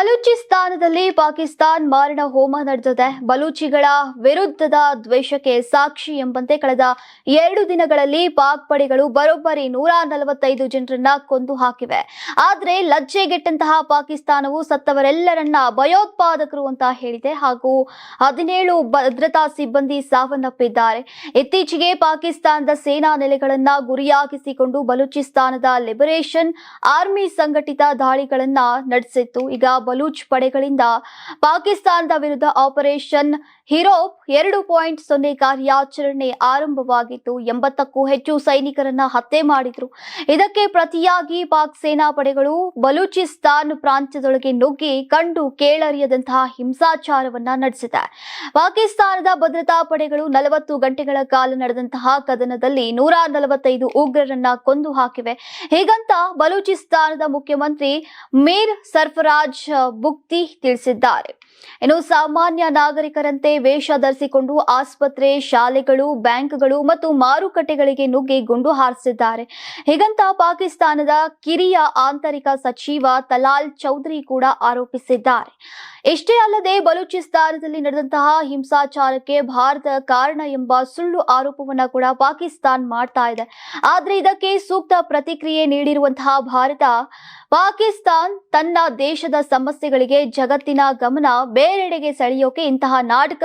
ಬಲೂಚಿಸ್ತಾನದಲ್ಲಿ ಪಾಕಿಸ್ತಾನ್ ಮಾರಣ ಹೋಮ ನಡೆದಿದೆ. ಬಲೂಚಿಗಳ ವಿರುದ್ಧದ ದ್ವೇಷಕ್ಕೆ ಸಾಕ್ಷಿ ಎಂಬಂತೆ ಕಳೆದ ಎರಡು ದಿನಗಳಲ್ಲಿ ಪಾಕ್ ಪಡೆಗಳು ಬರೋಬ್ಬರಿ ನೂರ ನಲವತ್ತೈದು ಜನರನ್ನ ಕೊಂದು ಹಾಕಿವೆ. ಆದ್ರೆ ಲಜ್ಜೆಗೆಟ್ಟಂತಹ ಪಾಕಿಸ್ತಾನವು ಸತ್ತವರೆಲ್ಲರನ್ನ ಭಯೋತ್ಪಾದಕರು ಅಂತ ಹೇಳಿದೆ ಹಾಗೂ ಹದಿನೇಳು ಭದ್ರತಾ ಸಿಬ್ಬಂದಿ ಸಾವನ್ನಪ್ಪಿದ್ದಾರೆ. ಇತ್ತೀಚೆಗೆ ಪಾಕಿಸ್ತಾನದ ಸೇನಾ ನೆಲೆಗಳನ್ನ ಗುರಿಯಾಗಿಸಿಕೊಂಡು ಬಲೂಚಿಸ್ತಾನದ ಲಿಬರೇಷನ್ ಆರ್ಮಿ ಸಂಘಟಿತ ದಾಳಿಗಳನ್ನ ನಡೆಸಿತ್ತು. ಈಗ ಬಲೂಚ್ ಪಡೆಗಳಿಂದ ಪಾಕಿಸ್ತಾನದ ವಿರುದ್ಧ ಆಪರೇಷನ್ ಹಿರೋಪ್ ಎರಡು ಪಾಯಿಂಟ್ ಸೊನ್ನೆ ಕಾರ್ಯಾಚರಣೆ ಆರಂಭವಾಗಿತ್ತು. ಎಂಬತ್ತಕ್ಕೂ ಹೆಚ್ಚು ಸೈನಿಕರನ್ನ ಹತ್ಯೆ ಮಾಡಿದ್ರು. ಇದಕ್ಕೆ ಪ್ರತಿಯಾಗಿ ಪಾಕ್ ಸೇನಾ ಪಡೆಗಳು ಬಲೂಚಿಸ್ತಾನ್ ಪ್ರಾಂತ್ಯದೊಳಗೆ ನುಗ್ಗಿ ಕಂಡು ಕೇಳರಿಯದಂತಹ ಹಿಂಸಾಚಾರವನ್ನ ನಡೆಸಿದೆ. ಪಾಕಿಸ್ತಾನದ ಭದ್ರತಾ ಪಡೆಗಳು ನಲವತ್ತು ಗಂಟೆಗಳ ಕಾಲ ನಡೆದಂತಹ ಕದನದಲ್ಲಿ ನೂರ ನಲವತ್ತೈದು ಉಗ್ರರನ್ನ ಕೊಂದು ಹಾಕಿವೆ. ಹೀಗಂತ ಬಲೂಚಿಸ್ತಾನದ ಮುಖ್ಯಮಂತ್ರಿ ಮೀರ್ ಸರ್ಫರಾಜ್ ಬುಕ್ತಿ ತಿಳಿಸಿದ್ದಾರೆ. ಇನ್ನು ಸಾಮಾನ್ಯ ನಾಗರಿಕರಂತೆ ವೇಷ ಧರಿಸಿಕೊಂಡು ಆಸ್ಪತ್ರೆ, ಶಾಲೆಗಳು, ಬ್ಯಾಂಕ್ಗಳು ಮತ್ತು ಮಾರುಕಟ್ಟೆಗಳಿಗೆ ನುಗ್ಗಿ ಗುಂಡು ಹಾರಿಸಿದ್ದಾರೆ. ಹೀಗಂತ ಪಾಕಿಸ್ತಾನದ ಕಿರಿಯ ಆಂತರಿಕ ಸಚಿವ ತಲಾಲ್ ಚೌಧರಿ ಕೂಡ ಆರೋಪಿಸಿದ್ದಾರೆ. ಇಷ್ಟೇ ಅಲ್ಲದೆ ಬಲೂಚಿಸ್ತಾನದಲ್ಲಿ ನಡೆದಂತಹ ಹಿಂಸಾಚಾರಕ್ಕೆ ಭಾರತ ಕಾರಣ ಎಂಬ ಸುಳ್ಳು ಆರೋಪವನ್ನ ಕೂಡ ಪಾಕಿಸ್ತಾನ್ ಮಾಡ್ತಾ ಇದೆ. ಆದ್ರೆ ಇದಕ್ಕೆ ಸೂಕ್ತ ಪ್ರತಿಕ್ರಿಯೆ ನೀಡಿರುವಂತಹ ಭಾರತ, ಪಾಕಿಸ್ತಾನ್ ತನ್ನ ದೇಶದ ಸಮಸ್ಯೆಗಳಿಗೆ ಜಗತ್ತಿನ ಗಮನ ಬೇರೆಡೆಗೆ ಸೆಳೆಯೋಕೆ ಇಂತಹ